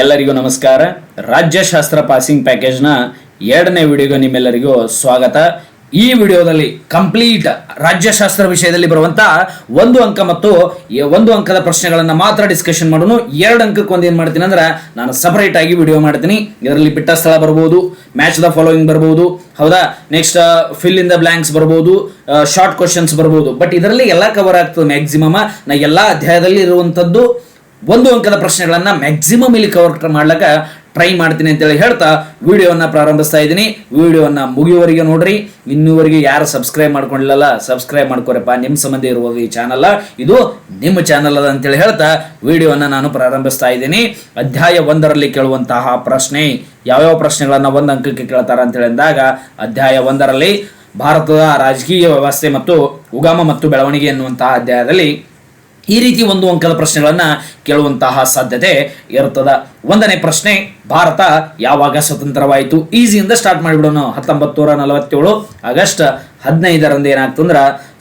ಎಲ್ಲರಿಗೂ ನಮಸ್ಕಾರ. ರಾಜ್ಯಶಾಸ್ತ್ರ ಪಾಸಿಂಗ್ ಪ್ಯಾಕೇಜ್ನ ಎರಡನೇ ವಿಡಿಯೋಗೆ ನಿಮ್ಮೆಲ್ಲರಿಗೂ ಸ್ವಾಗತ. ಈ ವಿಡಿಯೋದಲ್ಲಿ ಕಂಪ್ಲೀಟ್ ರಾಜ್ಯಶಾಸ್ತ್ರ ವಿಷಯದಲ್ಲಿ ಬರುವಂತ ಒಂದು ಅಂಕ ಮತ್ತು ಒಂದು ಅಂಕದ ಪ್ರಶ್ನೆಗಳನ್ನು ಮಾತ್ರ ಡಿಸ್ಕಷನ್ ಮಾಡೋಣ. ಎರಡು ಅಂಕಕ್ಕೆ ಒಂದು ಏನ್ ಮಾಡ್ತೀನಿ ಅಂದ್ರೆ ನಾನು ಸಪರೇಟ್ ಆಗಿ ವಿಡಿಯೋ ಮಾಡ್ತೀನಿ. ಇದರಲ್ಲಿ ಬಿಟ್ಟ ಸ್ಥಳ ಬರ್ಬೋದು ಮ್ಯಾಚ್ ದ ಫಾಲೋಯಿಂಗ್ ಬರ್ಬೋದು, ಹೌದಾ? Next fill in the blanks ಬರ್ಬೋದು ಶಾರ್ಟ್ ಕ್ವಶನ್ಸ್ ಬರ್ಬೋದು. ಬಟ್ ಇದರಲ್ಲಿ ಎಲ್ಲ ಕವರ್ ಆಗ್ತದೆ ಮ್ಯಾಕ್ಸಿಮಮ್ ನಾ ಎಲ್ಲಾ ಅಧ್ಯಾಯದಲ್ಲಿ ಇರುವಂತದ್ದು ಒಂದು ಅಂಕದ ಪ್ರಶ್ನೆಗಳನ್ನ ಮ್ಯಾಕ್ಸಿಮಮ್ ಇಲ್ಲಿ ಕವರ್ ಮಾಡ್ಲಕ್ಕ ಟ್ರೈ ಮಾಡ್ತೀನಿ ಅಂತೇಳಿ ಹೇಳ್ತಾ ವಿಡಿಯೋವನ್ನು ಪ್ರಾರಂಭಿಸ್ತಾ ಇದ್ದೀನಿ. ವಿಡಿಯೋವನ್ನು ಮುಗಿಯುವವರೆಗೆ ನೋಡ್ರಿ. ಇನ್ನೂವರೆಗೆ ಯಾರು ಸಬ್ಸ್ಕ್ರೈಬ್ ಮಾಡ್ಕೊಂಡಿಲ್ಲಲ್ಲ ಸಬ್ಸ್ಕ್ರೈಬ್ ಮಾಡ್ಕೊರಪ್ಪ. ನಿಮ್ಮ ಸಂಬಂಧ ಇರುವ ಈ ಚಾನಲ್ ಇದು ನಿಮ್ಮ ಚಾನಲ್ ಅದ ಅಂತೇಳಿ ಹೇಳ್ತಾ ವಿಡಿಯೋವನ್ನು ನಾನು ಪ್ರಾರಂಭಿಸ್ತಾ ಇದ್ದೀನಿ. ಅಧ್ಯಾಯ ಒಂದರಲ್ಲಿ ಕೇಳುವಂತಹ ಪ್ರಶ್ನೆ, ಯಾವ್ಯಾವ ಪ್ರಶ್ನೆಗಳನ್ನು ಒಂದು ಅಂಕಕ್ಕೆ ಕೇಳ್ತಾರೆ ಅಂತೇಳಿ ಅಂದಾಗ ಅಧ್ಯಾಯ ಒಂದರಲ್ಲಿ ಭಾರತದ ರಾಜಕೀಯ ವ್ಯವಸ್ಥೆ ಮತ್ತು ಉಗಮ ಮತ್ತು ಬೆಳವಣಿಗೆ ಎನ್ನುವಂತಹ ಅಧ್ಯಾಯದಲ್ಲಿ ಈ ರೀತಿ ಒಂದು ಅಂಕದ ಪ್ರಶ್ನೆಗಳನ್ನು ಕೇಳುವಂತಹ ಸಾಧ್ಯತೆ ಇರುತ್ತದ. ಒಂದನೇ ಪ್ರಶ್ನೆ, ಭಾರತ ಯಾವಾಗ ಸ್ವತಂತ್ರವಾಯಿತು? ಈಸಿಯಿಂದ ಸ್ಟಾರ್ಟ್ ಮಾಡಿಬಿಡೋಣ. ಹತ್ತೊಂಬತ್ತು ನೂರ ನಲವತ್ತೇಳು, ಆಗಸ್ಟ್ ಹದಿನೈದರಂದು ಏನಾಗ್ತಂದ್ರ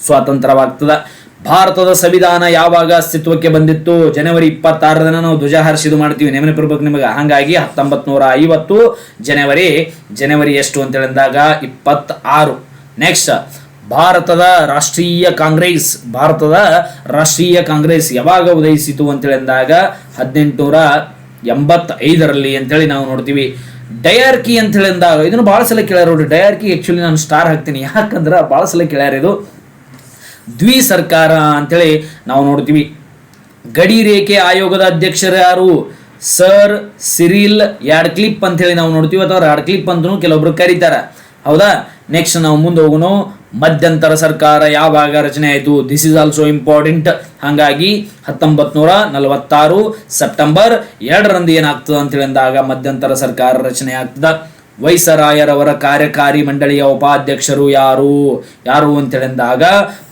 ಸ್ವಾತಂತ್ರ್ಯವಾಗ್ತದ. ಭಾರತದ ಸಂವಿಧಾನ ಯಾವಾಗ ಅಸ್ತಿತ್ವಕ್ಕೆ ಬಂದಿತ್ತು? ಜನವರಿ ಇಪ್ಪತ್ತಾರದ ನಾವು ಧ್ವಜ ಹಾರಿಸಿದು ಮಾಡ್ತೀವಿ. ನೆನಪಿರ್ಬೇಕು ನಿಮಗೆ. ಹಾಗಾಗಿ ಹತ್ತೊಂಬತ್ ನೂರ ಐವತ್ತು, ಜನವರಿ ಜನವರಿ ಎಷ್ಟು ಅಂತ ಹೇಳಿದಾಗ ಇಪ್ಪತ್ತಾರು. ನೆಕ್ಸ್ಟ್ ಭಾರತದ ರಾಷ್ಟ್ರೀಯ ಕಾಂಗ್ರೆಸ್, ಭಾರತದ ರಾಷ್ಟ್ರೀಯ ಕಾಂಗ್ರೆಸ್ ಯಾವಾಗ ಉದಯಿಸಿತು ಅಂತೇಳಿ ಅಂದಾಗ ಹದಿನೆಂಟುನೂರ ಎಂಬತ್ತೈದರಲ್ಲಿ ಅಂತೇಳಿ ನಾವು ನೋಡ್ತೀವಿ. ಡಯಾರ್ಕಿ ಅಂತ ಹೇಳಿದಾಗ ಇದನ್ನು ಬಹಳ ಸಲ ಕೇಳ್ಯಾರ ನೋಡಿ ಡಯಾರ್ಕಿ ಆಕ್ಚುಲಿ ನಾನು ಸ್ಟಾರ್ ಹಾಕ್ತೀನಿ. ಯಾಕಂದ್ರೆ ಬಹಳ ಸಲ ಕೇಳ್ಯಾರ ಇದು. ದ್ವಿ ಸರ್ಕಾರ ಅಂತೇಳಿ ನಾವು ನೋಡ್ತೀವಿ. ಗಡಿ ರೇಖೆ ಆಯೋಗದ ಅಧ್ಯಕ್ಷರು ಯಾರು? ಸರ್ ಸಿರಿಲ್ ಯಾಡ್ಕ್ಲಿಪ್ ಅಂತ ಹೇಳಿ ನಾವು ನೋಡ್ತೀವಿ. ಅಥವಾ ರಾಡ್ಕ್ಲಿಪ್ ಅಂತಲೂ ಕೆಲವೊಬ್ರು ಕರೀತಾರೆ. ಹೌದಾ? ನೆಕ್ಸ್ಟ್ ನಾವು ಮುಂದೆ ಹೋಗೋಣ. ಮಧ್ಯಂತರ ಸರ್ಕಾರ ಯಾವಾಗ ರಚನೆ ಆಯಿತು? ದಿಸ್ ಇಸ್ ಆಲ್ಸೋ ಇಂಪಾರ್ಟೆಂಟ್ ಹಾಗಾಗಿ ಹತ್ತೊಂಬತ್ ನೂರ ನಲವತ್ತಾರು ಸೆಪ್ಟೆಂಬರ್ ಎರಡರಂದು ಏನಾಗ್ತದೆ ಅಂತ ಅಂದಾಗ ಮಧ್ಯಂತರ ಸರ್ಕಾರ ರಚನೆ ಆಗ್ತದ. ವೈಸರಾಯರವರ ಕಾರ್ಯಕಾರಿ ಮಂಡಳಿಯ ಉಪಾಧ್ಯಕ್ಷರು ಯಾರು? ಯಾರು ಅಂತ ಅಂದಾಗ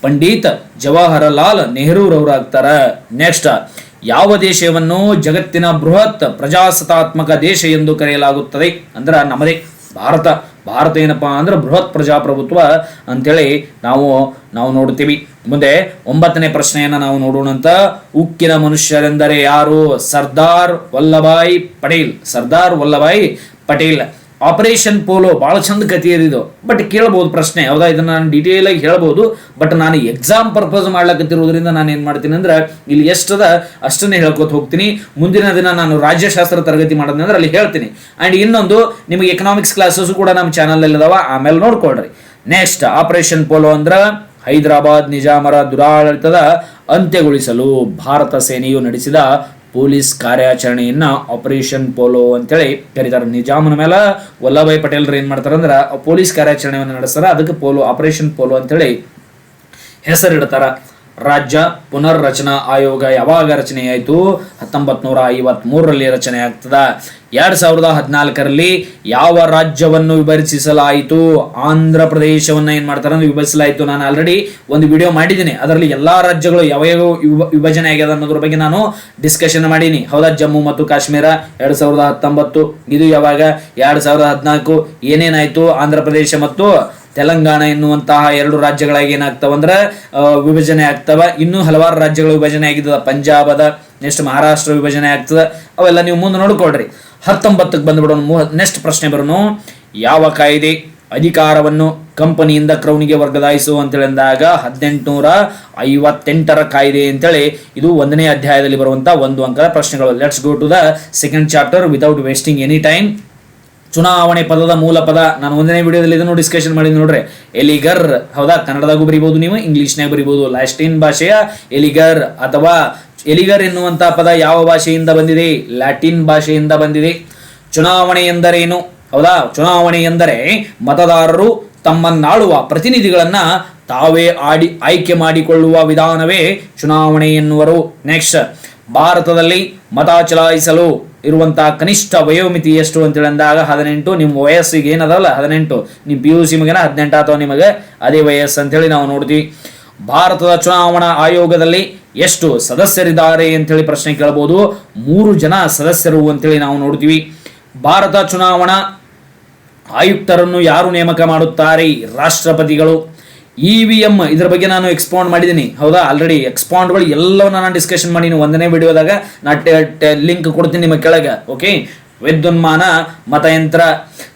ಪಂಡಿತ್ ಜವಾಹರಲಾಲ್ ನೆಹರೂರವರು ಆಗ್ತಾರ. ನೆಕ್ಸ್ಟ್ ಯಾವ ದೇಶವನ್ನು ಜಗತ್ತಿನ ಬೃಹತ್ ಪ್ರಜಾಸತ್ತಾತ್ಮಕ ದೇಶ ಎಂದು ಕರೆಯಲಾಗುತ್ತದೆ? ಅಂದ್ರೆ ನಮ್ಮದೇ, ಭಾರತ. ಭಾರತ ಏನಪ್ಪ ಅಂದ್ರೆ ಬೃಹತ್ ಪ್ರಜಾಪ್ರಭುತ್ವ ಅಂತೇಳಿ ನಾವು ನಾವು ನೋಡ್ತೀವಿ ಮುಂದೆ ಒಂಬತ್ತನೇ ಪ್ರಶ್ನೆಯನ್ನ ನಾವು ನೋಡೋಣಂತ ಉಕ್ಕಿನ ಮನುಷ್ಯರೆಂದರೆ ಯಾರು? ಸರ್ದಾರ್ ವಲ್ಲಭಾಯ್ ಪಟೇಲ್. ಸರ್ದಾರ್ ವಲ್ಲಭಾಯ್ ಪಟೇಲ್. ಆಪರೇಷನ್ ಪೋಲೋ ಭಾಳ ಚಂದ ಇದು. ಬಟ್ ಕೇಳಬಹುದು ಪ್ರಶ್ನೆ. ಹೌದಾ? ಇದನ್ನ ನಾನು ಡೀಟೇಲ್ ಆಗಿ ಹೇಳ್ಬೋದು. ಬಟ್ ನಾನು ಎಕ್ಸಾಮ್ ಪರ್ಪಸ್ ಮಾಡ್ಲಕತ್ತಿರೋದ್ರಿಂದ ನಾನು ಏನು ಮಾಡ್ತೀನಿ ಅಂದ್ರೆ, ಇಲ್ಲಿ ಎಷ್ಟದ ಅಷ್ಟನ್ನೇ ಹೇಳ್ಕೊತ ಹೋಗ್ತೀನಿ. ಮುಂದಿನ ದಿನ ನಾನು ರಾಜ್ಯಶಾಸ್ತ್ರ ತರಗತಿ ಮಾಡೋದ್ನ ಅಂದ್ರೆ ಅಲ್ಲಿ ಹೇಳ್ತೀನಿ. ಅಂಡ್ ಇನ್ನೊಂದು, ನಿಮಗೆ ಎಕನಾಮಿಕ್ಸ್ ಕ್ಲಾಸಸ್ ಕೂಡ ನಮ್ಮ ಚಾನಲಲ್ಲಿ ಅದಾವ. ಆಮೇಲೆ ನೋಡ್ಕೊಳ್ರಿ. ನೆಕ್ಸ್ಟ್ ಆಪರೇಷನ್ ಪೋಲೋ ಅಂದ್ರ ಹೈದರಾಬಾದ್ ನಿಜಾಮರ ದುರಾಡಳಿತದ ಅಂತ್ಯಗೊಳಿಸಲು ಭಾರತ ಸೇನೆಯು ನಡೆಸಿದ ಪೊಲೀಸ್ ಕಾರ್ಯಾಚರಣೆಯನ್ನ ಆಪರೇಷನ್ ಪೋಲೋ ಅಂತೇಳಿ ಕರೀತಾರೆ. ನಿಜಾಮನ ಮೇಲೆ ವಲ್ಲಭಾಯ್ ಪಟೇಲ್ರು ಏನು ಮಾಡ್ತಾರೆ ಅಂದ್ರೆ ಪೊಲೀಸ್ ಕಾರ್ಯಾಚರಣೆಯನ್ನು ನಡೆಸ್ತಾರೆ. ಅದಕ್ಕೆ ಪೋಲೋ ಆಪರೇಷನ್ ಪೋಲೋ ಅಂತೇಳಿ ಹೆಸರಿಡ್ತಾರ. ರಾಜ್ಯ ಪುನರ್ರಚನಾ ಆಯೋಗ ಯಾವಾಗ ರಚನೆಯಾಯಿತು? ಆಯಿತು ಹತ್ತೊಂಬತ್ ನೂರ ಐವತ್ ಮೂರರಲ್ಲಿ ರಚನೆ ಆಗ್ತದೆ ಎರಡ್ ಸಾವಿರದ ಹದಿನಾಲ್ಕರಲ್ಲಿ ಯಾವ ರಾಜ್ಯವನ್ನು ವಿಭಜಿಸಲಾಯಿತು? ಆಂಧ್ರ ಪ್ರದೇಶವನ್ನು ಏನು ಮಾಡ್ತಾರೆ ಅಂದ್ರೆ ವಿಭಜಿಸಲಾಯಿತು. ನಾನು ಆಲ್ರೆಡಿ ಒಂದು ವಿಡಿಯೋ ಮಾಡಿದ್ದೀನಿ. ಅದರಲ್ಲಿ ಎಲ್ಲಾ ರಾಜ್ಯಗಳು ಯಾವ ಯಾವ ವಿಭ- ವಿಭಜನೆ ಆಗ್ಯದ ಅನ್ನೋದ್ರ ಬಗ್ಗೆ ನಾನು ಡಿಸ್ಕಷನ್ ಮಾಡೀನಿ. ಹೌದಾ? ಜಮ್ಮು ಮತ್ತು ಕಾಶ್ಮೀರ ಎರಡ್ ಸಾವಿರದ ಹತ್ತೊಂಬತ್ತು. ಇದು ಯಾವಾಗ? ಎರಡ್ ಸಾವಿರದ ಹದಿನಾಲ್ಕು. ಏನೇನಾಯ್ತು? ಆಂಧ್ರ ಪ್ರದೇಶ ಮತ್ತು ತೆಲಂಗಾಣ ಎನ್ನುವಂತಹ ಎರಡು ರಾಜ್ಯಗಳಾಗಿ ಏನಾಗ್ತಾವ ಅಂದ್ರೆ ವಿಭಜನೆ ಆಗ್ತವ. ಇನ್ನೂ ಹಲವಾರು ರಾಜ್ಯಗಳು ವಿಭಜನೆ ಆಗಿದ್ದದ ಪಂಜಾಬದ, ನೆಕ್ಸ್ಟ್ ಮಹಾರಾಷ್ಟ್ರ ವಿಭಜನೆ ಆಗ್ತದ. ಅವೆಲ್ಲ ನೀವು ಮುಂದೆ ನೋಡ್ಕೊಳ್ರಿ. ಹತ್ತೊಂಬತ್ತಕ್ಕೆ ಬಂದ್ಬಿಡೋಣ. ನೆಕ್ಸ್ಟ್ ಪ್ರಶ್ನೆ ಬರೋನು. ಯಾವ ಕಾಯ್ದೆ ಅಧಿಕಾರವನ್ನು ಕಂಪನಿಯಿಂದ ಕ್ರೌನಿಗೆ ವರ್ಗದಾಯಿಸು ಅಂತೇಳಿದಾಗ ಹದಿನೆಂಟುನೂರ ಐವತ್ತೆಂಟರ ಕಾಯ್ದೆ ಅಂತೇಳಿ ಇದು ಒಂದನೇ ಅಧ್ಯಾಯದಲ್ಲಿ ಬರುವಂತ ಒಂದು ಅಂಕದ ಪ್ರಶ್ನೆಗಳು. Let's go to the second chapter without wasting any time ಚುನಾವಣೆ ಪದದ ಮೂಲ ಪದ. ನಾನು ಒಂದನೇ ವಿಡಿಯೋದಲ್ಲಿ ಇದನ್ನು ಡಿಸ್ಕಷನ್ ಮಾಡಿದ್ ನೋಡ್ರಿ. ಎಲಿಗರ್, ಹೌದಾ? ಕನ್ನಡದಾಗೂ ಬರಿಬಹುದು ನೀವು ಇಂಗ್ಲಿಷ್ನಾಗ ಬರಿಬಹುದು ಲ್ಯಾಟಿನ್ ಭಾಷೆಯ ಎಲಿಗರ್ ಅಥವಾ ಎಲಿಗರ್ ಎನ್ನುವಂಥ ಪದ ಯಾವ ಭಾಷೆಯಿಂದ ಬಂದಿದೆ? ಲ್ಯಾಟಿನ್ ಭಾಷೆಯಿಂದ ಬಂದಿದೆ. ಚುನಾವಣೆ ಎಂದರೇನು? ಹೌದಾ? ಚುನಾವಣೆ ಎಂದರೆ ಮತದಾರರು ತಮ್ಮನ್ನಾಳುವ ಪ್ರತಿನಿಧಿಗಳನ್ನ ತಾವೇ ಆಡಿ, ಆಯ್ಕೆ ಮಾಡಿಕೊಳ್ಳುವ ವಿಧಾನವೇ ಚುನಾವಣೆ ಎನ್ನುವರು. ನೆಕ್ಸ್ಟ್ ಭಾರತದಲ್ಲಿ ಮತ ಚಲಾಯಿಸಲು ಇರುವಂತಹ ಕನಿಷ್ಠ ವಯೋಮಿತಿ ಎಷ್ಟು ಅಂತೇಳಿ ಅಂದಾಗ ಹದಿನೆಂಟು ನಿಮ್ಮ ವಯಸ್ಸಿಗೆ ಏನದಲ್ಲ ಹದಿನೆಂಟು ನಿಮ್ಮ ಪಿ ಯು ಸಿ ಮಗನ ಹದಿನೆಂಟು ಅಥವಾ ನಿಮಗೆ, ಅದೇ ವಯಸ್ಸು ಅಂತೇಳಿ ನಾವು ನೋಡ್ತೀವಿ. ಭಾರತದ ಚುನಾವಣಾ ಆಯೋಗದಲ್ಲಿ ಎಷ್ಟು ಸದಸ್ಯರಿದ್ದಾರೆ ಅಂತೇಳಿ ಪ್ರಶ್ನೆ ಕೇಳಬಹುದು ಮೂರು ಜನ ಸದಸ್ಯರು ಅಂತೇಳಿ ನಾವು ನೋಡ್ತೀವಿ. ಭಾರತ ಚುನಾವಣಾ ಆಯುಕ್ತರನ್ನು ಯಾರು ನೇಮಕ ಮಾಡುತ್ತಾರೆ? ರಾಷ್ಟ್ರಪತಿಗಳು. ಇ ವಿ ಎಂ ಇದ್ರ ಬಗ್ಗೆ ನಾನು ಎಕ್ಸ್ಪಾಂಡ್ ಮಾಡಿದ್ದೀನಿ. ಹೌದಾ? ಆಲ್ರೆಡಿ ಎಕ್ಸ್ಪಾಂಡ್ಗಳು ಎಲ್ಲವನ್ನ ನಾನು ಡಿಸ್ಕಷನ್ ಮಾಡೀನಿ ಒಂದನೇ ವಿಡಿಯೋದಾಗ ನಾ ಲಿಂಕ್ ಕೊಡ್ತೀನಿ ನಿಮ್ಮ ಕೆಳಗೆ ಓಕೆ ವಿದ್ಯುನ್ಮಾನ, ಮತಯಂತ್ರ.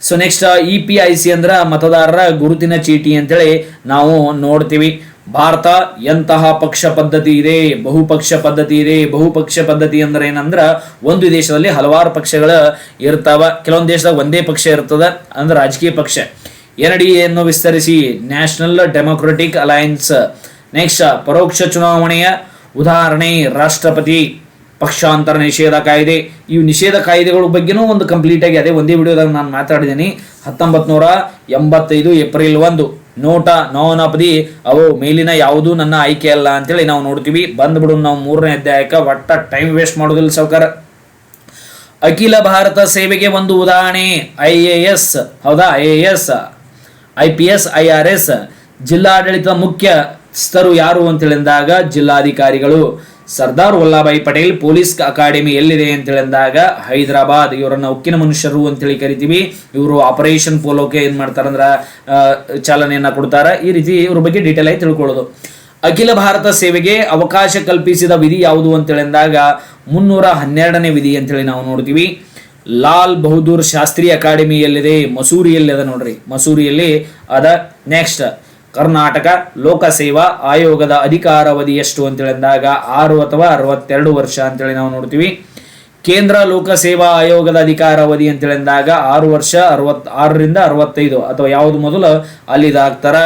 So next E P I C ಅಂದ್ರೆ ಮತದಾರರ ಗುರುತಿನ ಚೀಟಿ ಅಂತೇಳಿ ನಾವು ನೋಡ್ತೀವಿ. ಭಾರತ ಎಂತಹ ಪಕ್ಷ ಪದ್ಧತಿ ಇದೆ? ಬಹುಪಕ್ಷ ಪದ್ಧತಿ ಇದೆ? ಬಹುಪಕ್ಷ ಪದ್ಧತಿ ಅಂದ್ರೆ ಏನಂದ್ರೆ ಒಂದು ದೇಶದಲ್ಲಿ ಹಲವಾರು ಪಕ್ಷಗಳು ಇರ್ತಾವ. ಕೆಲವೊಂದು ದೇಶದಾಗ ಒಂದೇ ಪಕ್ಷ ಇರ್ತದ ಅಂದ್ರೆ ರಾಜಕೀಯ ಪಕ್ಷ. ಎನ್ ಡಿ ವಿಸ್ತರಿಸಿ ನ್ಯಾಷನಲ್ ಡೆಮೊಕ್ರೆಟಿಕ್ ಅಲಯನ್ಸ್ ನೆಕ್ಸ್ಟ್, ಪರೋಕ್ಷ ಚುನಾವಣೆಯ ಉದಾಹರಣೆ, ರಾಷ್ಟ್ರಪತಿ ಪಕ್ಷಾಂತರ ನಿಷೇಧ ಕಾಯ್ದೆ. ಈ ನಿಷೇಧ ಕಾಯ್ದೆಗಳ ಬಗ್ಗೆನೂ ಒಂದು ಕಂಪ್ಲೀಟ್ ಆಗಿ ಅದೇ ಒಂದೇ ವಿಡಿಯೋದಾಗ ನಾನು ಮಾತಾಡಿದ್ದೀನಿ. ಹತ್ತೊಂಬತ್ತು ನೂರ ಎಂಬತ್ತೈದು ಏಪ್ರಿಲ್ ಒಂದು. ನೋಟ ನವನಪದಿ ಅವು ಮೇಲಿನ ಯಾವುದೂ ನನ್ನ ಆಯ್ಕೆ ಅಲ್ಲ ಅಂತೇಳಿ ನಾವು ನೋಡ್ತೀವಿ. ಬಂದ್ಬಿಡು ನಾವು ಮೂರನೇ ಅಧ್ಯಾಯಕ್ಕೆ ಒಟ್ಟ ಟೈಮ್ ವೇಸ್ಟ್ ಮಾಡೋದಿಲ್ಲ ಸಾವ್ಕಾರ. ಅಖಿಲ ಭಾರತ ಸೇವೆಗೆ ಒಂದು ಉದಾಹರಣೆ, ಐ ಎ ಎಸ್. ಹೌದಾ, I A S. I P S, I R S ಜಿಲ್ಲಾಡಳಿತ ಮುಖ್ಯಸ್ಥರು ಯಾರು ಅಂತೇಳಿದಾಗ ಜಿಲ್ಲಾಧಿಕಾರಿಗಳು. ಸರ್ದಾರ್ ವಲ್ಲಭಾಯಿ ಪಟೇಲ್ ಪೊಲೀಸ್ ಅಕಾಡೆಮಿ ಎಲ್ಲಿದೆ ಅಂತ ಹೇಳಿದಾಗ ಹೈದರಾಬಾದ್. ಇವರನ್ನ ಉಕ್ಕಿನ ಮನುಷ್ಯರು ಅಂತೇಳಿ ಕರಿತೀವಿ. ಇವರು ಆಪರೇಷನ್ ಪೋಲೋಕ್ಕೆ ಏನ್ ಮಾಡ್ತಾರಂದ್ರ ಚಾಲನೆಯನ್ನು ಕೊಡ್ತಾರ. ಈ ರೀತಿ ಇವ್ರ ಬಗ್ಗೆ ಡೀಟೇಲ್ ಆಗಿ ತಿಳ್ಕೊಳ್ಳೋದು. ಅಖಿಲ ಭಾರತ ಸೇವೆಗೆ ಅವಕಾಶ ಕಲ್ಪಿಸಿದ ವಿಧಿ ಯಾವುದು ಅಂತೇಳಿದಾಗ ಮುನ್ನೂರ ಹನ್ನೆರಡನೇ ವಿಧಿ ಅಂತೇಳಿ ನಾವು ನೋಡ್ತೀವಿ. ಲಾಲ್ ಬಹದ್ದೂರ್ ಶಾಸ್ತ್ರಿ ಅಕಾಡೆಮಿಯಲ್ಲಿದೆ, ಮಸೂರಿಯಲ್ಲಿ ಅದ ನೋಡ್ರಿ. ಮಸೂರಿಯಲ್ಲಿ ಅದ ನೆಕ್ಸ್ಟ್ ಕರ್ನಾಟಕ ಲೋಕಸೇವಾ ಆಯೋಗದ ಅಧಿಕಾರಾವಧಿ ಎಷ್ಟು ಅಂತೇಳಿದಾಗ ಆರು ಅಥವಾ ಅರವತ್ತೆರಡು ವರ್ಷ ಅಂತೇಳಿ ನಾವು ನೋಡ್ತೀವಿ. ಕೇಂದ್ರ ಲೋಕಸೇವಾ ಆಯೋಗದ ಅಧಿಕಾರಾವಧಿ ಅಂತೇಳಿದಾಗ ಆರು ವರ್ಷ ಅರವತ್ ಆರರಿಂದ ಅರವತ್ತೈದು ಅಥವಾ ಯಾವುದು ಮೊದಲು ಅಲ್ಲಿದಾಗ್ತಾರ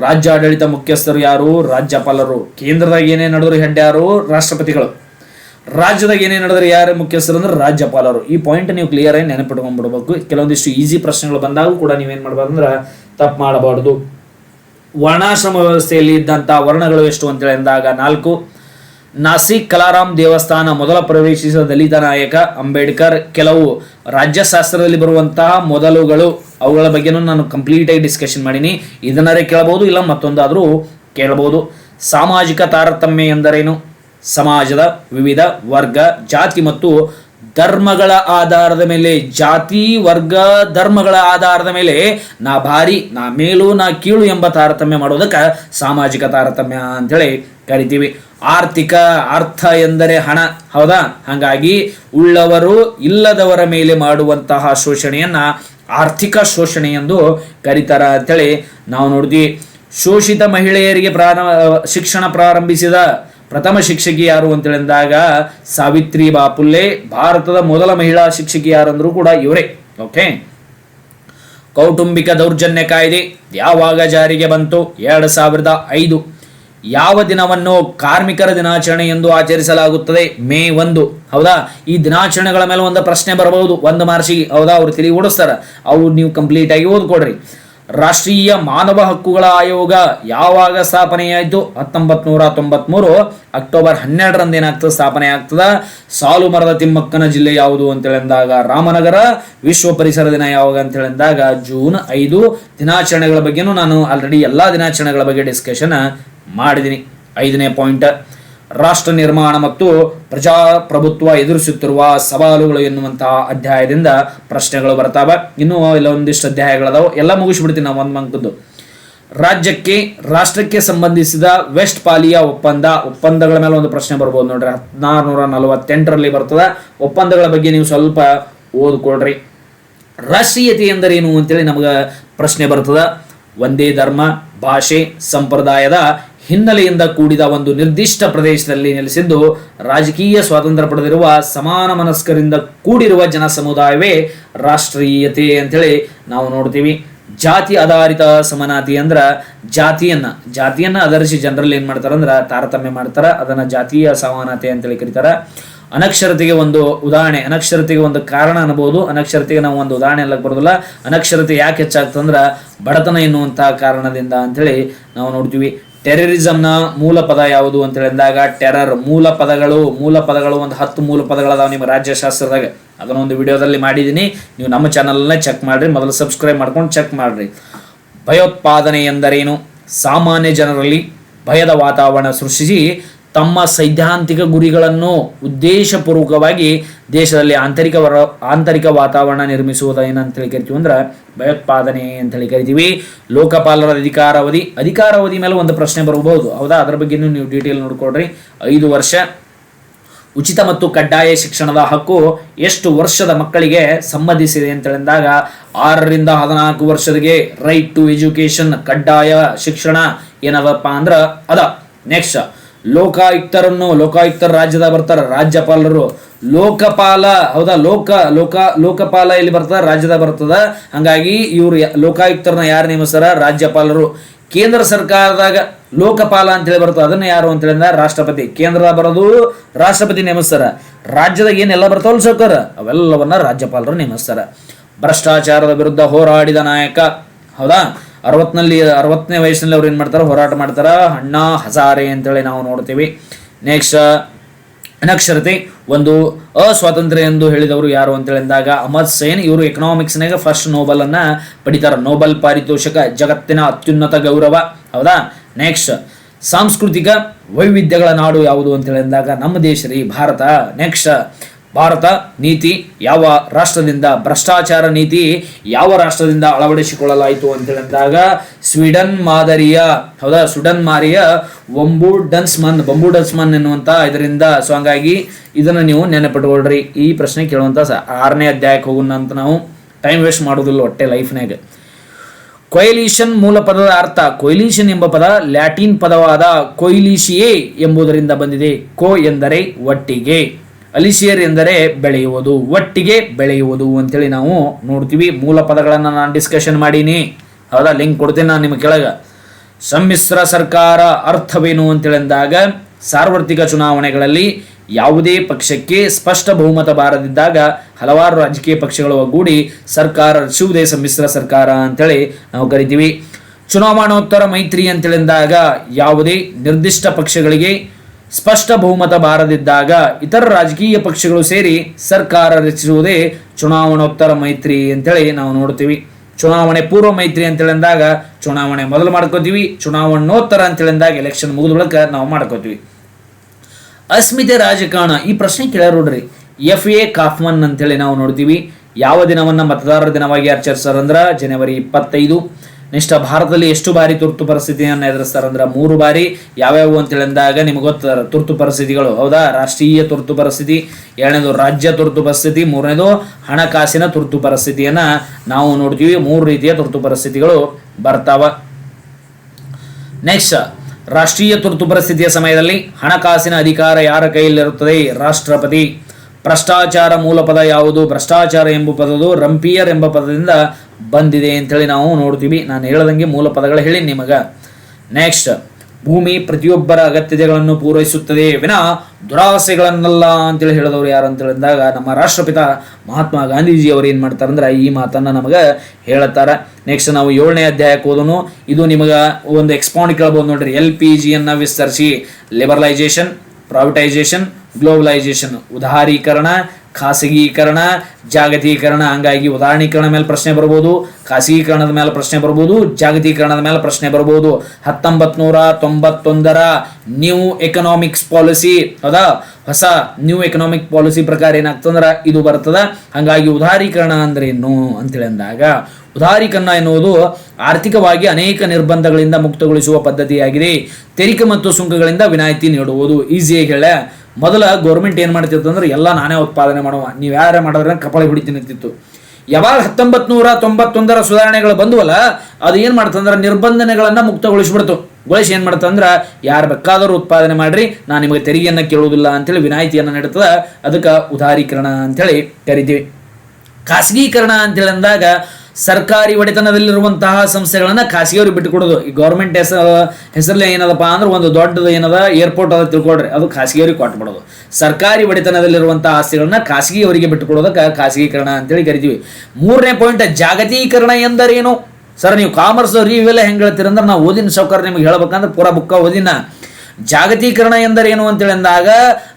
ರಾಜ್ಯಾಡಳಿತ ಮುಖ್ಯಸ್ಥರು ಯಾರು? ರಾಜ್ಯಪಾಲರು. ಕೇಂದ್ರದಾಗ ಏನೇ ನಡೆದ್ರು ಹೆಡ್ ಯಾರು ರಾಷ್ಟ್ರಪತಿಗಳು. ರಾಜ್ಯದಾಗ ಏನೇ ನಡೆದ್ರೆ ಯಾರು ಮುಖ್ಯಸ್ಥರು ಅಂದ್ರೆ ರಾಜ್ಯಪಾಲರು ಈ ಪಾಯಿಂಟ್ ನೀವು ಕ್ಲಿಯರ್ ಆಗಿ ನೆನಪಿಟ್ಕೊಂಡ್ಬಿಡ್ಬೇಕು. ಕೆಲವೊಂದಿಷ್ಟು ಈಸಿ ಪ್ರಶ್ನೆಗಳು ಬಂದಾಗ ಕೂಡ ನೀವೇನ್ ಅಂದ್ರೆ ತಪ್ಪು ಮಾಡಬಾರ್ದು. ವರ್ಣಾಶ್ರಮ ವ್ಯವಸ್ಥೆಯಲ್ಲಿ ಇದ್ದಂಥ ವರ್ಣಗಳು ಎಷ್ಟು ಅಂತೇಳಿ ಅಂದಾಗ ನಾಲ್ಕು, ನಾಸಿಕ್ ಕಲಾರಾಮ್ ದೇವಸ್ಥಾನ ಮೊದಲ ಪ್ರವೇಶಿಸಿದ ದಲಿತ ನಾಯಕ ಅಂಬೇಡ್ಕರ್, ಕೆಲವು ರಾಜ್ಯಶಾಸ್ತ್ರದಲ್ಲಿ ಬರುವಂತಹ ಮೊದಲುಗಳು, ಅವುಗಳ ಬಗ್ಗೆನೂ ನಾನು ಕಂಪ್ಲೀಟ್ ಆಗಿ ಡಿಸ್ಕಷನ್ ಮಾಡೀನಿ. ಇದನ್ನರೇ ಕೇಳಬಹುದು ಇಲ್ಲ ಮತ್ತೊಂದಾದರೂ ಕೇಳಬಹುದು ಸಾಮಾಜಿಕ ತಾರತಮ್ಯ ಎಂದರೇನು? ಸಮಾಜದ ವಿವಿಧ ವರ್ಗ, ಜಾತಿ ಮತ್ತು ಧರ್ಮಗಳ ಆಧಾರದ ಮೇಲೆ, ಜಾತಿ, ವರ್ಗ, ಧರ್ಮಗಳ ಆಧಾರದ ಮೇಲೆ ನಾ ಭಾರಿ, ನಾ ಮೇಲು, ನಾ ಕೀಳು ಎಂಬ ತಾರತಮ್ಯ ಮಾಡೋದಕ್ಕೆ ಸಾಮಾಜಿಕ ತಾರತಮ್ಯ ಅಂತೇಳಿ ಕರಿತೀವಿ. ಆರ್ಥಿಕ ಅರ್ಥ ಎಂದರೆ ಹಣ, ಹೌದಾ? ಹಾಗಾಗಿ ಉಳ್ಳವರು ಇಲ್ಲದವರ ಮೇಲೆ ಮಾಡುವಂತಹ ಶೋಷಣೆಯನ್ನ ಆರ್ಥಿಕ ಶೋಷಣೆ ಎಂದು ಕರೀತಾರ ಅಂತೇಳಿ ನಾವು ನೋಡಿದ್ವಿ ಶೋಷಿತ ಮಹಿಳೆಯರಿಗೆ ಪ್ರಾರಂಭ ಶಿಕ್ಷಣ ಪ್ರಾರಂಭಿಸಿದ ಪ್ರಥಮ ಶಿಕ್ಷಕಿ ಯಾರು ಅಂತೇಳಿದಾಗ ಸಾವಿತ್ರಿ ಬಾಪುಲ್ಲೆ, ಭಾರತದ ಮೊದಲ ಮಹಿಳಾ ಶಿಕ್ಷಕಿ ಯಾರಂದ್ರು ಕೂಡ ಇವರೇ ಓಕೆ ಕೌಟುಂಬಿಕ ದೌರ್ಜನ್ಯ ಕಾಯ್ದೆ ಯಾವಾಗ ಜಾರಿಗೆ ಬಂತು? ಎರಡು ಸಾವಿರದ ಐದು. ಯಾವ ದಿನವನ್ನು ಕಾರ್ಮಿಕರ ದಿನಾಚರಣೆ ಎಂದು ಆಚರಿಸಲಾಗುತ್ತದೆ? ಮೇ ಒಂದು. ಹೌದಾ? ಈ ದಿನಾಚರಣೆಗಳ ಮೇಲೆ ಒಂದು ಪ್ರಶ್ನೆ ಬರಬಹುದು. ಒಂದು ಮಾರ್ಚಿಗೆ ಹೌದಾ? ಅವ್ರು ತಿರುಗಿ ಓಡಿಸ್ತಾರ. ಅವ್ರು ನೀವು ಕಂಪ್ಲೀಟ್ ಆಗಿ ಓದ್ಕೊಡ್ರಿ ರಾಷ್ಟ್ರೀಯ ಮಾನವ ಹಕ್ಕುಗಳ ಆಯೋಗ ಯಾವಾಗ ಸ್ಥಾಪನೆಯಾಯಿತು? ಹತ್ತೊಂಬತ್ ನೂರ ತೊಂಬತ್ಮೂರು ಅಕ್ಟೋಬರ್ ಹನ್ನೆರಡರಂದು ಏನಾಗ್ತದೆ? ಸ್ಥಾಪನೆ ಆಗ್ತದ. ಸಾಲು ಮರದ ತಿಮ್ಮಕ್ಕನ ಜಿಲ್ಲೆ ಯಾವುದು ಅಂತೇಳಿದಾಗ ರಾಮನಗರ, ವಿಶ್ವ ಪರಿಸರ ದಿನ ಯಾವಾಗ ಅಂತೇಳಿದಾಗ ಜೂನ್ ಐದು. ದಿನಾಚರಣೆಗಳ ಬಗ್ಗೆನೂ ನಾನು ಆಲ್ರೆಡಿ ಎಲ್ಲಾ ದಿನಾಚರಣೆಗಳ ಬಗ್ಗೆ ಡಿಸ್ಕಷನ್ ಮಾಡಿದ್ದೀನಿ ಐದನೇ ಪಾಯಿಂಟ್ ರಾಷ್ಟ್ರ ನಿರ್ಮಾಣ ಮತ್ತು ಪ್ರಜಾಪ್ರಭುತ್ವ ಎದುರಿಸುತ್ತಿರುವ ಸವಾಲುಗಳು ಎನ್ನುವಂತಹ ಅಧ್ಯಾಯದಿಂದ ಪ್ರಶ್ನೆಗಳು ಬರ್ತಾವ. ಇನ್ನೂ ಇಲ್ಲ ಒಂದಿಷ್ಟು ಅಧ್ಯಾಯಗಳದಾವ. ಎಲ್ಲ ಮುಗಿಸ್ಬಿಡ್ತೀನಿ ನಾವು ಒಂದು ಮಂಕದ್ದು ರಾಜ್ಯಕ್ಕೆ, ರಾಷ್ಟ್ರಕ್ಕೆ ಸಂಬಂಧಿಸಿದ ವೆಸ್ಟ್ ಪಾಲಿಯ ಒಪ್ಪಂದ, ಒಪ್ಪಂದಗಳ ಮೇಲೆ ಒಂದು ಪ್ರಶ್ನೆ ಬರ್ಬೋದು ನೋಡ್ರಿ. ಹದಿನಾರು ನೂರ ನಲವತ್ತೆಂಟರಲ್ಲಿ ಬರ್ತದೆ. ಒಪ್ಪಂದಗಳ ಬಗ್ಗೆ ನೀವು ಸ್ವಲ್ಪ ಓದ್ಕೊಳ್ರಿ. ರಾಷ್ಟ್ರೀಯತೆ ಎಂದರೇನು ಅಂತೇಳಿ ನಮಗೆ ಪ್ರಶ್ನೆ ಬರ್ತದೆ. ಒಂದೇ ಧರ್ಮ, ಭಾಷೆ, ಸಂಪ್ರದಾಯದ ಹಿನ್ನೆಲೆಯಿಂದ ಕೂಡಿದ ಒಂದು ನಿರ್ದಿಷ್ಟ ಪ್ರದೇಶದಲ್ಲಿ ನೆಲೆಸಿದ್ದು, ರಾಜಕೀಯ ಸ್ವಾತಂತ್ರ್ಯ ಪಡೆದಿರುವ ಸಮಾನ ಮನಸ್ಕರಿಂದ ಕೂಡಿರುವ ಜನ ಸಮುದಾಯವೇ ರಾಷ್ಟ್ರೀಯತೆ ಅಂತೇಳಿ ನಾವು ನೋಡ್ತೀವಿ. ಜಾತಿ ಆಧಾರಿತ ಸಮಾನತೆ ಅಂದ್ರ ಜಾತಿಯನ್ನ ಜಾತಿಯನ್ನ ಆಧರಿಸಿ ಜನರಲ್ಲಿ ಏನ್ ಮಾಡ್ತಾರ ಅಂದ್ರ ತಾರತಮ್ಯ ಮಾಡ್ತಾರ, ಅದನ್ನ ಜಾತಿಯ ಸಮಾನತೆ ಅಂತೇಳಿ ಕರೀತಾರ. ಅನಕ್ಷರತೆಗೆ ಒಂದು ಉದಾಹರಣೆ, ಅನಕ್ಷರತೆಗೆ ಒಂದು ಕಾರಣ ಅನ್ಬೋದು, ಅನಕ್ಷರತೆಗೆ ನಾವು ಒಂದು ಉದಾಹರಣೆ ಎಲ್ಲ ಬರೋದಿಲ್ಲ. ಅನಕ್ಷರತೆ ಯಾಕೆ ಹೆಚ್ಚಾಗ್ತಂದ್ರ ಬಡತನ ಎನ್ನುವಂತಹ ಕಾರಣದಿಂದ ಅಂತೇಳಿ ನಾವು ನೋಡ್ತೀವಿ. ಟೆರರಿಸಂನ ಮೂಲ ಪದ ಯಾವುದು ಅಂತ ಹೇಳಿದಾಗ ಟೆರರ್ ಮೂಲ ಪದಗಳು ಮೂಲ ಪದಗಳು ಒಂದು ಹತ್ತು ಮೂಲ ಪದಗಳದಾವ ನಿಮ್ಮ ರಾಜ್ಯಶಾಸ್ತ್ರದಾಗ. ಅದನ್ನ ಒಂದು ವಿಡಿಯೋದಲ್ಲಿ ಮಾಡಿದ್ದೀನಿ ನೀವು ನಮ್ಮ ಚಾನಲ್ನೇ ಚೆಕ್ ಮಾಡ್ರಿ. ಮೊದಲು ಸಬ್ಸ್ಕ್ರೈಬ್ ಮಾಡ್ಕೊಂಡು ಚೆಕ್ ಮಾಡ್ರಿ. ಭಯೋತ್ಪಾದನೆ ಎಂದರೇನು? ಸಾಮಾನ್ಯ ಜನರಲ್ಲಿ ಭಯದ ವಾತಾವರಣ ಸೃಷ್ಟಿಸಿ ತಮ್ಮ ಸೈದ್ಧಾಂತಿಕ ಗುರಿಗಳನ್ನು ಉದ್ದೇಶಪೂರ್ವಕವಾಗಿ ದೇಶದಲ್ಲಿ ಆಂತರಿಕ ವರ, ಆಂತರಿಕ ವಾತಾವರಣ ನಿರ್ಮಿಸುವುದು ಏನಂತೇಳಿ ಕರಿತೀವಿ ಅಂದ್ರೆ ಭಯೋತ್ಪಾದನೆ ಅಂತೇಳಿ ಕರಿತೀವಿ. ಲೋಕಪಾಲರ ಅಧಿಕಾರಾವಧಿ ಅಧಿಕಾರಾವಧಿ ಮೇಲೆ ಒಂದು ಪ್ರಶ್ನೆ ಬರಬಹುದು. ಹೌದಾ? ಅದರ ಬಗ್ಗೆ ನೀವು ಡೀಟೇಲ್ ನೋಡ್ಕೊಡ್ರಿ ಐದು ವರ್ಷ. ಉಚಿತ ಮತ್ತು ಕಡ್ಡಾಯ ಶಿಕ್ಷಣದ ಹಕ್ಕು ಎಷ್ಟು ವರ್ಷದ ಮಕ್ಕಳಿಗೆ ಸಂಬಂಧಿಸಿದೆ ಅಂತ ಹೇಳಿದಾಗ ಆರರಿಂದ ಹದಿನಾಲ್ಕು ವರ್ಷದಿಗೆ ರೈಟ್ ಟು ಎಜುಕೇಶನ್ ಕಡ್ಡಾಯ ಶಿಕ್ಷಣ ಏನದಪ್ಪ ಅಂದ್ರೆ ಅದ. ನೆಕ್ಸ್ಟ್ ಲೋಕಾಯುಕ್ತರನ್ನು ಲೋಕಾಯುಕ್ತರ ರಾಜ್ಯದ ಬರ್ತಾರ, ರಾಜ್ಯಪಾಲರು. ಲೋಕಪಾಲ, ಹೌದಾ? ಲೋಕ ಲೋಕ, ಲೋಕಪಾಲ ಎಲ್ಲಿ ಬರ್ತದ ರಾಜ್ಯದ ಬರ್ತದ. ಹಂಗಾಗಿ ಇವರು ಲೋಕಾಯುಕ್ತರನ್ನ ಯಾರು ನೇಮಿಸ್ತಾರ? ರಾಜ್ಯಪಾಲರು. ಕೇಂದ್ರ ಸರ್ಕಾರದಾಗ ಲೋಕಪಾಲ ಅಂತೇಳಿ ಬರ್ತದೆ. ಅದನ್ನ ಯಾರು ಅಂತ ಹೇಳಿದ್ರೆ ರಾಷ್ಟ್ರಪತಿ. ಕೇಂದ್ರದ ಬರೋದು ರಾಷ್ಟ್ರಪತಿ ನೇಮಿಸ್ತಾರ. ರಾಜ್ಯದಾಗ ಏನೆಲ್ಲ ಬರ್ತಾವಲ್ಲ ಸರ್ಕಾರ ಅವೆಲ್ಲವನ್ನ ರಾಜ್ಯಪಾಲರು ನೇಮಿಸ್ತಾರ. ಭ್ರಷ್ಟಾಚಾರದ ವಿರುದ್ಧ ಹೋರಾಡಿದ ನಾಯಕ, ಹೌದಾ? ಅರವತ್ನಲ್ಲಿ, ಅರವತ್ತನೇ ವಯಸ್ಸಿನಲ್ಲಿ ಅವ್ರು ಏನು ಮಾಡ್ತಾರೆ, ಹೋರಾಟ ಮಾಡ್ತಾರೆ. ಅಣ್ಣಾ ಹಜಾರೆ ಅಂತೇಳಿ ನಾವು ನೋಡ್ತೀವಿ. ನೆಕ್ಸ್ಟ್ ಅನಕ್ಷರತೆ. ಒಂದು ಅಸ್ವಾತಂತ್ರ್ಯ ಎಂದು ಹೇಳಿದವರು ಯಾರು ಅಂತ ಅಂದಾಗ ಅಮರ್ ಸೇನ್. ಇವರು ಎಕನಾಮಿಕ್ಸ್ನಾಗ ಫಸ್ಟ್ ನೋಬಲ್ ಅನ್ನ ಪಡಿತಾರ. ನೋಬಲ್ ಪಾರಿತೋಷಕ, ಜಗತ್ತಿನ ಅತ್ಯುನ್ನತ ಗೌರವ. ಹೌದಾ? ನೆಕ್ಸ್ಟ್ ಸಾಂಸ್ಕೃತಿಕ ವೈವಿಧ್ಯಗಳ ನಾಡು ಯಾವುದು ಅಂತ ಅಂದಾಗ ನಮ್ಮ ದೇಶ ರೀ, ಭಾರತ. ನೆಕ್ಸ್ಟ್ ಭಾರತ ನೀತಿ ಯಾವ ರಾಷ್ಟ್ರದಿಂದ ಭ್ರಷ್ಟಾಚಾರ ನೀತಿ ಯಾವ ರಾಷ್ಟ್ರದಿಂದ ಅಳವಡಿಸಿಕೊಳ್ಳಲಾಯಿತು ಅಂತ ಹೇಳಿದಾಗ ಸ್ವೀಡನ್ ಮಾದರಿಯ, ಹೌದಾ? ಸ್ವೀಡನ್ ಮಾರಿಯ ಒಂಬುಡನ್ಸ್ಮನ್ ಬಂಬುಡನ್ಸ್ಮನ್ ಎನ್ನುವಂಥ ಇದರಿಂದ, ಸೊ ಹಂಗಾಗಿ ಇದನ್ನ ನೀವು ನೆನಪಿಟ್ಕೊಳ್ರಿ. ಈ ಪ್ರಶ್ನೆ ಕೇಳುವಂತ ಸ- ಆರನೇ ಅಧ್ಯಾಯಕ್ಕೆ ಹೋಗೋಣ ಅಂತ ನಾವು ಟೈಮ್ ವೇಸ್ಟ್ ಮಾಡೋದಿಲ್ಲ ಒಟ್ಟೆ ಲೈಫ್ನಾಗ ಕೊಯ್ಲೀಷನ್ ಮೂಲ ಪದದ ಅರ್ಥ, ಕೊಯ್ಲೀಷನ್ ಎಂಬ ಪದ ಲ್ಯಾಟಿನ್ ಪದವಾದ ಕೊಯ್ಲಿಶಿಯೇ ಎಂಬುದರಿಂದ ಬಂದಿದೆ. ಕೋ ಎಂದರೆ ಒಟ್ಟಿಗೆ. ಅಲಿಸಿಯರ್ ಎಂದರೆ ಬೆಳೆಯುವುದು, ಒಟ್ಟಿಗೆ ಬೆಳೆಯುವುದು ಅಂತೇಳಿ ನಾವು ನೋಡ್ತೀವಿ. ಮೂಲ ಪದಗಳನ್ನು ನಾನು ಡಿಸ್ಕಷನ್ ಮಾಡೀನಿ. ಹೌದಾ? ಲಿಂಕ್ ಕೊಡ್ತೀನಿ ನಾನು ನಿಮ್ಮ ಕೆಳಗೆ. ಸಮ್ಮಿಶ್ರ ಸರ್ಕಾರ ಅರ್ಥವೇನು ಅಂತೇಳಿದಾಗ ಸಾರ್ವತ್ರಿಕ ಚುನಾವಣೆಗಳಲ್ಲಿ ಯಾವುದೇ ಪಕ್ಷಕ್ಕೆ ಸ್ಪಷ್ಟ ಬಹುಮತ ಬಾರದಿದ್ದಾಗ ಹಲವಾರು ರಾಜಕೀಯ ಪಕ್ಷಗಳು ಒಗ್ಗೂಡಿ ಸರ್ಕಾರ ರಚಿಸುವುದೇ ಸಮ್ಮಿಶ್ರ ಸರ್ಕಾರ ಅಂತೇಳಿ ನಾವು ಕರಿತೀವಿ. ಚುನಾವಣೋತ್ತರ ಮೈತ್ರಿ ಅಂತೇಳಿದಾಗ ಯಾವುದೇ ನಿರ್ದಿಷ್ಟ ಪಕ್ಷಗಳಿಗೆ ಸ್ಪಷ್ಟ ಬಹುಮತ ಬಾರದಿದ್ದಾಗ ಇತರ ರಾಜಕೀಯ ಪಕ್ಷಗಳು ಸೇರಿ ಸರ್ಕಾರ ರಚಿಸುವುದೇ ಚುನಾವಣೋತ್ತರ ಮೈತ್ರಿ ಅಂತೇಳಿ ನಾವು ನೋಡ್ತೀವಿ. ಚುನಾವಣೆ ಪೂರ್ವ ಮೈತ್ರಿ ಅಂತೇಳಿ ಅಂದಾಗ ಚುನಾವಣೆ ಮೊದಲು ಮಾಡ್ಕೋತೀವಿ, ಚುನಾವಣೋತ್ತರ ಅಂತೇಳಿ ಅಂದಾಗ ಎಲೆಕ್ಷನ್ ಮುಗಿದ ಬಳಿಕ ನಾವು ಮಾಡ್ಕೋತೀವಿ. ಅಸ್ಮಿತೆ ರಾಜಕಾರಣ, ಈ ಪ್ರಶ್ನೆ ಕೇಳ್ಯಾರ ನೋಡ್ರಿ. ಎಫ್ ಎ ಕಾಫ್ಮನ್ ಅಂತೇಳಿ ನಾವು ನೋಡ್ತೀವಿ. ಯಾವ ದಿನವನ್ನ ಮತದಾರರ ದಿನವಾಗಿ ಆಚರಿಸ್ತಾರಂದ್ರೆ ಜನವರಿ ಇಪ್ಪತ್ತೈದು. ನೆಕ್ಸ್ಟ್ ಭಾರತದಲ್ಲಿ ಎಷ್ಟು ಬಾರಿ ತುರ್ತು ಪರಿಸ್ಥಿತಿಯನ್ನು ಎದುರಿಸ್ತಾರಂದ್ರ ಮೂರು ಬಾರಿ, ಯಾವ್ಯಾವು ಅಂತೇಳಿ ಅಂದಾಗ ನಿಮ್ಗೆ ಗೊತ್ತ ತುರ್ತು ಪರಿಸ್ಥಿತಿಗಳು. ಹೌದಾ? ರಾಷ್ಟ್ರೀಯ ತುರ್ತು ಪರಿಸ್ಥಿತಿ, ಎರಡನೇದು ರಾಜ್ಯ ತುರ್ತು ಪರಿಸ್ಥಿತಿ, ಮೂರನೇದು ಹಣಕಾಸಿನ ತುರ್ತು ಪರಿಸ್ಥಿತಿಯನ್ನ ನಾವು ನೋಡ್ತೀವಿ. ಮೂರು ರೀತಿಯ ತುರ್ತು ಪರಿಸ್ಥಿತಿಗಳು ಬರ್ತಾವ. ನೆಕ್ಸ್ಟ್ ರಾಷ್ಟ್ರೀಯ ತುರ್ತು ಪರಿಸ್ಥಿತಿಯ ಸಮಯದಲ್ಲಿ ಹಣಕಾಸಿನ ಅಧಿಕಾರ ಯಾರ ಕೈಯಲ್ಲಿರುತ್ತದೆ? ರಾಷ್ಟ್ರಪತಿ. ಭ್ರಷ್ಟಾಚಾರ ಮೂಲ ಪದ ಯಾವುದು? ಭ್ರಷ್ಟಾಚಾರ ಎಂಬ ಪದದು ರಂಪಿಯರ್ ಎಂಬ ಪದದಿಂದ ಬಂದಿದೆ ಅಂತೇಳಿ ನಾವು ನೋಡ್ತೀವಿ. ನಾನು ಹೇಳದಂಗೆ ಮೂಲ ಪದಗಳು ಹೇಳಿ ನಿಮಗೆ. ನೆಕ್ಸ್ಟ್ ಭೂಮಿ ಪ್ರತಿಯೊಬ್ಬರ ಅಗತ್ಯತೆಗಳನ್ನು ಪೂರೈಸುತ್ತದೆ. ವಿನ ದುರಾಸೆಗಳನ್ನಲ್ಲ ಅಂತೇಳಿ ಹೇಳಿದವರು ಯಾರು ಅಂತ ಹೇಳಿದಾಗ ನಮ್ಮ ರಾಷ್ಟ್ರಪಿತ ಮಹಾತ್ಮ ಗಾಂಧೀಜಿ ಅವರು ಏನು ಮಾಡ್ತಾರೆ ಅಂದ್ರೆ ಈ ಮಾತನ್ನ ನಮಗೆ ಹೇಳುತ್ತಾರ ನೆಕ್ಸ್ಟ್ ನಾವು ಏಳನೇ ಅಧ್ಯಾಯಕ್ಕೆ ಹೋದನು. ಇದು ನಿಮಗೆ ಒಂದು ಎಕ್ಸ್ಪಾಂಡ್ ಕೇಳ್ಬೋದು ನೋಡ್ರಿ. ಎಲ್ ಪಿ ಜಿಯನ್ನು ವಿಸ್ತರಿಸಿ. ಲಿಬರಲೈಸೇಷನ್ ಪ್ರೈವಟೈಸೇಷನ್ ಗ್ಲೋಬಲೈಸೇಷನ್ ಉದಾರೀಕರಣ ಖಾಸಗೀಕರಣ, ಜಾಗತೀಕರಣ, ಹಂಗಾಗಿ ಉದಾಹರಣೀಕರಣ ಮೇಲೆ ಪ್ರಶ್ನೆ ಬರ್ಬೋದು, ಖಾಸಗೀಕರಣದ ಮೇಲೆ ಪ್ರಶ್ನೆ ಬರ್ಬೋದು, ಜಾಗತೀಕರಣದ ಮೇಲೆ ಪ್ರಶ್ನೆ ಬರ್ಬೋದು. ಹತ್ತೊಂಬತ್ತು ತೊಂಬತ್ತೊಂದರ ನ್ಯೂ ಎಕನಾಮಿಕ್ಸ್ ಪಾಲಿಸಿ ಹೌದಾ? ಹೊಸ ನ್ಯೂ ಎಕನಾಮಿಕ್ ಪಾಲಿಸಿ ಪ್ರಕಾರ ಏನಾಗ್ತಂದ್ರೆ ಇದು ಬರ್ತದ. ಹಂಗಾಗಿ ಉದಾರೀಕರಣ ಅಂದ್ರೆ ಏನು ಅಂತೇಳಿ ಅಂದಾಗ ಉದಾರೀಕರಣ ಎನ್ನುವುದು ಆರ್ಥಿಕವಾಗಿ ಅನೇಕ ನಿರ್ಬಂಧಗಳಿಂದ ಮುಕ್ತಗೊಳಿಸುವ ಪದ್ಧತಿಯಾಗಿದೆ. ತೆರಿಗೆ ಮತ್ತು ಸುಂಕಗಳಿಂದ ವಿನಾಯಿತಿ ನೀಡುವುದು. ಈಸಿಯಾಗಿ ಹೇಳ. ಮೊದಲ ಗೌರ್ಮೆಂಟ್ ಏನು ಮಾಡ್ತಿತ್ತು ಅಂದ್ರೆ ಎಲ್ಲ ನಾನೇ ಉತ್ಪಾದನೆ ಮಾಡುವ, ನೀವು ಯಾರೇ ಮಾಡಿದ್ರೆ ಕಪಾಳಿ ಹೊಡಿತೀನಿ ಅಂತಿತ್ತು. ಯಾವಾಗ ಹತ್ತೊಂಬತ್ ನೂರ ತೊಂಬತ್ತೊಂದರ ಸುಧಾರಣೆಗಳು ಬಂದವಲ್ಲ, ಅದು ಏನು ಮಾಡ್ತಂದ್ರೆ ನಿರ್ಬಂಧನೆಗಳನ್ನ ಮುಕ್ತಗೊಳಿಸ್ಬಿಡ್ತು. ಗೊಳಿಸಿ ಏನು ಮಾಡ್ತಂದ್ರೆ ಯಾರು ಬೇಕಾದರೂ ಉತ್ಪಾದನೆ ಮಾಡಿರಿ, ನಾನು ನಿಮಗೆ ತೆರಿಗೆಯನ್ನು ಕೇಳುವುದಿಲ್ಲ ಅಂತೇಳಿ ವಿನಾಯಿತಿಯನ್ನು ನೀಡುತ್ತದೆ ಅದಕ್ಕೆ ಉದಾರೀಕರಣ ಅಂತೇಳಿ ಕರಿತೀವಿ. ಖಾಸಗೀಕರಣ ಅಂತೇಳಿ ಅಂದಾಗ ಸರ್ಕಾರಿ ಒಡೆತನದಲ್ಲಿರುವಂತಹ ಸಂಸ್ಥೆಗಳನ್ನು ಖಾಸಗಿಯವ್ರಿಗೆ ಬಿಟ್ಟುಕೊಡೋದು. ಈ ಗೌರ್ಮೆಂಟ್ ಹೆಸರು ಹೆಸರಲ್ಲಿ ಏನದಪ್ಪ ಅಂದ್ರೆ ಒಂದು ದೊಡ್ಡದು ಏನದ ಏರ್ಪೋರ್ಟ್ ಅದ ತಿಳ್ಕೊಡ್ರಿ ಅದು ಖಾಸಗಿಯವ್ರಿಗೆ ಕೊಟ್ಬಿಡೋದು. ಸರ್ಕಾರಿ ಒಡೆತನದಲ್ಲಿರುವಂತಹ ಆಸ್ತಿಗಳನ್ನ ಖಾಸಗಿಯವರಿಗೆ ಬಿಟ್ಟುಕೊಡೋದಕ್ಕೆ ಖಾಸಗೀಕರಣ ಅಂತೇಳಿ ಕರಿತೀವಿ. ಮೂರನೇ ಪಾಯಿಂಟ್ ಜಾಗತೀಕರಣ ಎಂದರೇನು? ಸರ್, ನೀವು ಕಾಮರ್ಸ್ ರೀವೆಲ್ಲ ಹೆಂಗೆ ಹೇಳ್ತೀರಂದ್ರೆ ನಾವು ಓದಿನ ಸೌಕರ್ಯ ನಿಮ್ಗೆ ಹೇಳ್ಬೇಕಂದ್ರೆ ಪೂರಾ ಬುಕ್ಕ ಓದಿನ ಜಾಗತೀಕರಣ ಎಂದರೇನು ಅಂತೇಳಿದಾಗ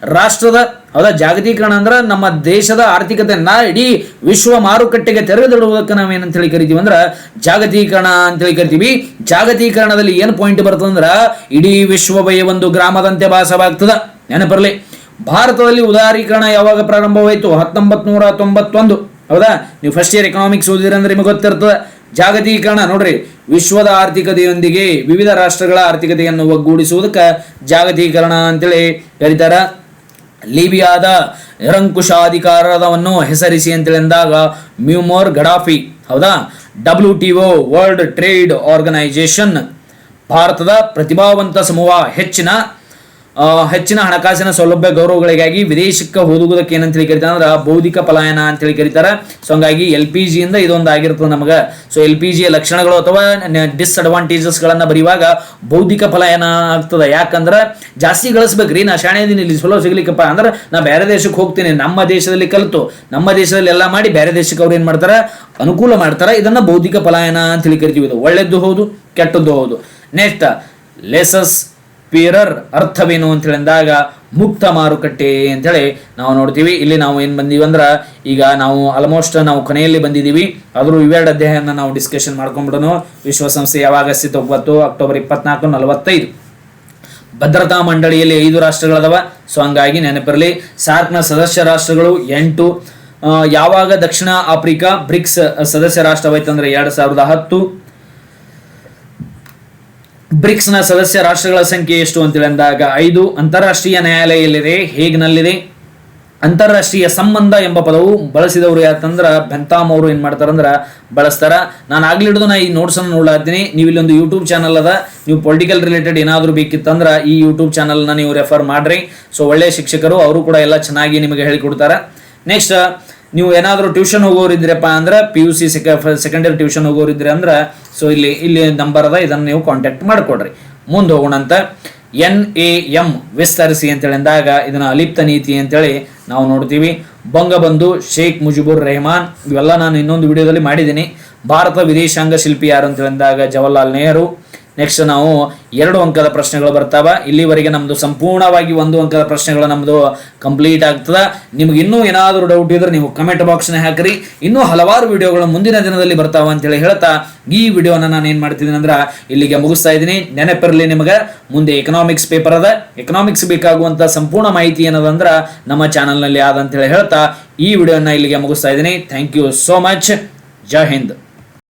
ರಾಷ್ಟ್ರದ, ಹೌದಾ? ಜಾಗತೀಕರಣ ಅಂದ್ರೆ ನಮ್ಮ ದೇಶದ ಆರ್ಥಿಕತೆಯನ್ನ ಇಡೀ ವಿಶ್ವ ಮಾರುಕಟ್ಟೆಗೆ ತೆರೆದಿಡುವುದಕ್ಕೆ ನಾವೇನಂತೇಳಿ ಕರಿತೀವಿ ಅಂದ್ರೆ ಜಾಗತೀಕರಣ ಅಂತೇಳಿ ಕರಿತೀವಿ. ಜಾಗತೀಕರಣದಲ್ಲಿ ಏನು ಪಾಯಿಂಟ್ ಬರ್ತದಂದ್ರೆ ಇಡೀ ವಿಶ್ವವೇ ಒಂದು ಗ್ರಾಮದಂತೆ ಭಾಸವಾಗ್ತದ. ನೆನಪಿರಲಿ. ಭಾರತದಲ್ಲಿ ಉದಾರೀಕರಣ ಯಾವಾಗ ಪ್ರಾರಂಭವಾಯಿತು? ಹತ್ತೊಂಬತ್ ನೂರ ತೊಂಬತ್ತೊಂದು. ಹೌದಾ? ನೀವು ಫಸ್ಟ್ ಇಯರ್ ಎಕನಾಮಿಕ್ಸ್ ಓದಿದ್ರೆ ಅಂದ್ರೆ ನಿಮಗೆ ಗೊತ್ತಿರ್ತದೆ. ಜಾಗತೀಕರಣ. ನೋಡ್ರಿ, ವಿಶ್ವದ ಆರ್ಥಿಕತೆಯೊಂದಿಗೆ ವಿವಿಧ ರಾಷ್ಟ್ರಗಳ ಆರ್ಥಿಕತೆಯನ್ನು ಒಗ್ಗೂಡಿಸುವುದಕ್ಕೆ ಜಾಗತೀಕರಣ ಅಂತೇಳಿ ಕರೀತಾರ. ಲಿಬಿಯಾದ ನಿರಂಕುಶಾಧಿಕಾರವನ್ನು ಹೆಸರಿಸಿ ಅಂತೇಳಿ ಅಂದಾಗ ಮ್ಯೂಮೋರ್ ಗಡಾಫಿ, ಹೌದಾ? W T O, world trade organisation, ಭಾರತದ ಪ್ರತಿಭಾವಂತ ಸಮೂಹ ಹೆಚ್ಚಿನ ಹೆಚ್ಚಿನ ಹಣಕಾಸಿನ ಸೌಲಭ್ಯ ಗೌರವಗಳಿಗಾಗಿ ವಿದೇಶಕ್ಕೆ ಹೋಗುವುದಕ್ಕೆ ಏನಂತೇಳಿ ಕರಿತಾರೆ ಅಂದ್ರೆ ಬೌದ್ಧಿಕ ಪಲಾಯನ ಅಂತೇಳಿ ಕರೀತಾರೆ. ಸೊ ಹಂಗಾಗಿ ಎಲ್ ಪಿ ಜಿಯಿಂದ ಇದೊಂದು ಆಗಿರ್ತದೆ ನಮಗೆ. ಸೊ ಎಲ್ ಪಿ ಜಿಯ ಲಕ್ಷಣಗಳು ಅಥವಾ ಡಿಸ್ಅಡ್ವಾಂಟೇಜಸ್ಗಳನ್ನು ಬರೆಯುವಾಗ ಬೌದ್ಧಿಕ ಪಲಾಯನ ಆಗ್ತದೆ. ಯಾಕಂದ್ರೆ ಜಾಸ್ತಿ ಗಳಿಸ್ಬೇಕ್ರಿ. ನಾ ಶಾಣೆದಿನ ಇಲ್ಲಿ ಸುಲಭ ಸಿಗ್ಲಿಕ್ಕಪ್ಪ. ಅಂದ್ರೆ ನಾ ಬೇರೆ ದೇಶಕ್ಕೆ ಹೋಗ್ತೀನಿ. ನಮ್ಮ ದೇಶದಲ್ಲಿ ಕಲಿತು, ನಮ್ಮ ದೇಶದಲ್ಲಿ ಎಲ್ಲ ಮಾಡಿ ಬೇರೆ ದೇಶಕ್ಕೆ ಅವ್ರು ಏನು ಮಾಡ್ತಾರೆ? ಅನುಕೂಲ ಮಾಡ್ತಾರೆ. ಇದನ್ನ ಬೌದ್ಧಿಕ ಪಲಾಯನ ಅಂತೇಳಿ ಕರಿತೀವಿ. ಇದು ಒಳ್ಳೆದ್ದು ಹೌದು, ಕೆಟ್ಟದ್ದು ಹೌದು. ನೆಕ್ಸ್ಟ್ ಲೆಸಸ್ ಪೀರರ್ ಅರ್ಥವೇನು ಅಂತ ಹೇಳಿದಾಗ ಮುಕ್ತ ಮಾರುಕಟ್ಟೆ ಅಂತೇಳಿ ನಾವು ನೋಡ್ತೀವಿ. ಇಲ್ಲಿ ನಾವು ಏನು ಬಂದೀವಿ ಅಂದ್ರೆ ಈಗ ನಾವು ಆಲ್ಮೋಸ್ಟ್ ನಾವು ಕೊನೆಯಲ್ಲಿ ಬಂದಿದ್ದೀವಿ ಆದರೂ ಇವೆರಡು ಅಧ್ಯಾಯನ ನಾವು ಡಿಸ್ಕಷನ್ ಮಾಡ್ಕೊಂಡ್ಬಿಡೋಣ ವಿಶ್ವಸಂಸ್ಥೆ ಯಾವಾಗ ಅಸ್ತಿತ್ವಕ್ಕೆ ಬಂತು ಅಕ್ಟೋಬರ್ ಇಪ್ಪತ್ನಾಲ್ಕು ನಲವತ್ತೈದು. ಭದ್ರತಾ ಮಂಡಳಿಯಲ್ಲಿ ಐದು ರಾಷ್ಟ್ರಗಳದವ. ಸೊ ಹಂಗಾಗಿ ನೆನಪಿರಲಿ, ಸಾರ್ಕ್ನ ಸದಸ್ಯ ರಾಷ್ಟ್ರಗಳು ಎಂಟು. ಯಾವಾಗ ದಕ್ಷಿಣ ಆಫ್ರಿಕಾ ಬ್ರಿಕ್ಸ್ ಸದಸ್ಯ ರಾಷ್ಟ್ರವಾಯ್ತು ಅಂದ್ರೆ ಎರಡು ಸಾವಿರದ ಹತ್ತು. ಬ್ರಿಕ್ಸ್ನ ಸದಸ್ಯ ರಾಷ್ಟ್ರಗಳ ಸಂಖ್ಯೆ ಎಷ್ಟು ಅಂತ ಅಂದಾಗ ಐದು. ಅಂತಾರಾಷ್ಟ್ರೀಯ ನ್ಯಾಯಾಲಯ ಎಲ್ಲಿದೆ ಹೇಗ್ನಲ್ಲಿದೆ? ಅಂತಾರಾಷ್ಟ್ರೀಯ ಸಂಬಂಧ ಎಂಬ ಪದವು ಬಳಸಿದವರು ಯಾತಂದ್ರೆ ಬೆಂತಾಮ್ ಅವರು ಏನ್ ಮಾಡ್ತಾರಂದ್ರ ಬಳಸ್ತಾರ. ನಾನು ಆಗ್ಲಿ ಹಿಡಿದು ನಾ ಈ ನೋಟ್ಸ್ ಅನ್ನು ನೋಡ್ಲಾತೀನಿ ನೀವು ಇಲ್ಲೊಂದು ಯೂಟ್ಯೂಬ್ ಚಾನಲ್ ಅದ, ನೀವು ಪೊಲಿಟಿಕಲ್ ರಿಲೇಟೆಡ್ ಏನಾದರೂ ಬೇಕಿತ್ತಂದ್ರ ಈ ಯೂಟ್ಯೂಬ್ ಚಾನಲ್ನ ನೀವು ರೆಫರ್ ಮಾಡ್ರಿ. ಸೊ ಒಳ್ಳೆಯ ಶಿಕ್ಷಕರು, ಅವರು ಕೂಡ ಎಲ್ಲ ಚೆನ್ನಾಗಿ ನಿಮಗೆ ಹೇಳಿಕೊಡ್ತಾರ. ನೆಕ್ಸ್ಟ್ ನೀವು ಏನಾದರೂ ಟ್ಯೂಷನ್ ಹೋಗೋರಿದ್ರಪ್ಪ ಅಂದ್ರೆ P U C secondary tuition ಹೋಗೋರಿದ್ರೆ ಅಂದ್ರೆ ಸೊ ಇಲ್ಲಿ ಇಲ್ಲಿ ನಂಬರ್ ಅದ, ಇದನ್ನು ನೀವು ಕಾಂಟ್ಯಾಕ್ಟ್ ಮಾಡಿಕೊಡ್ರಿ. ಮುಂದೆ ಹೋಗೋಣ ಅಂತ ಎನ್ ಎ ಎಂ ವಿಸ್ತರಿಸಿ ಅಂತೇಳಿ ಅಂದಾಗ ಇದನ್ನ ಅಲಿಪ್ತ ನೀತಿ ಅಂತೇಳಿ ನಾವು ನೋಡ್ತೀವಿ. ಬಂಗಬಂಧು ಶೇಖ್ ಮುಜಿಬುರ್ ರೆಹಮಾನ್, ಇವೆಲ್ಲ ನಾನು ಇನ್ನೊಂದು ವಿಡಿಯೋದಲ್ಲಿ ಮಾಡಿದ್ದೀನಿ. ಭಾರತ ವಿದೇಶಾಂಗ ಶಿಲ್ಪಿ ಯಾರು ಅಂತೇಳಿ ಅಂದಾಗ ಜವಾಹರ್ಲಾಲ್ ನೆಹರು. ನೆಕ್ಸ್ಟ್ ನಾವು ಎರಡು ಅಂಕದ ಪ್ರಶ್ನೆಗಳು ಬರ್ತಾವ. ಇಲ್ಲಿವರೆಗೆ ನಮ್ಮದು ಸಂಪೂರ್ಣವಾಗಿ ಒಂದು ಅಂಕದ ಪ್ರಶ್ನೆಗಳು ನಮ್ಮದು ಕಂಪ್ಲೀಟ್ ಆಗ್ತದೆ. ನಿಮ್ಗೆ ಇನ್ನೂ ಏನಾದರೂ ಡೌಟ್ ಇದ್ರೆ ನೀವು ಕಮೆಂಟ್ ಬಾಕ್ಸ್ನ ಹಾಕ್ರಿ. ಇನ್ನೂ ಹಲವಾರು ವಿಡಿಯೋಗಳು ಮುಂದಿನ ದಿನದಲ್ಲಿ ಬರ್ತಾವ ಅಂತೇಳಿ ಹೇಳ್ತಾ, ಈ ವಿಡಿಯೋನ ನಾನು ಏನು ಮಾಡ್ತಿದ್ದೀನಿ ಅಂದ್ರೆ ಇಲ್ಲಿಗೆ ಮುಗಿಸ್ತಾ ಇದ್ದೀನಿ. ನೆನಪಿರಲಿ ನಿಮಗೆ, ಮುಂದೆ ಎಕನಾಮಿಕ್ಸ್ ಪೇಪರ್ ಅದ. ಎಕನಾಮಿಕ್ಸ್ ಬೇಕಾಗುವಂತ ಸಂಪೂರ್ಣ ಮಾಹಿತಿ ಏನದಂದ್ರೆ ನಮ್ಮ ಚಾನಲ್ನಲ್ಲಿ ಆದ ಅಂತೇಳಿ ಹೇಳ್ತಾ, ಈ ವಿಡಿಯೋನ ಇಲ್ಲಿಗೆ ಮುಗಿಸ್ತಾ ಇದ್ದೀನಿ. Thank you so much Jai Hind.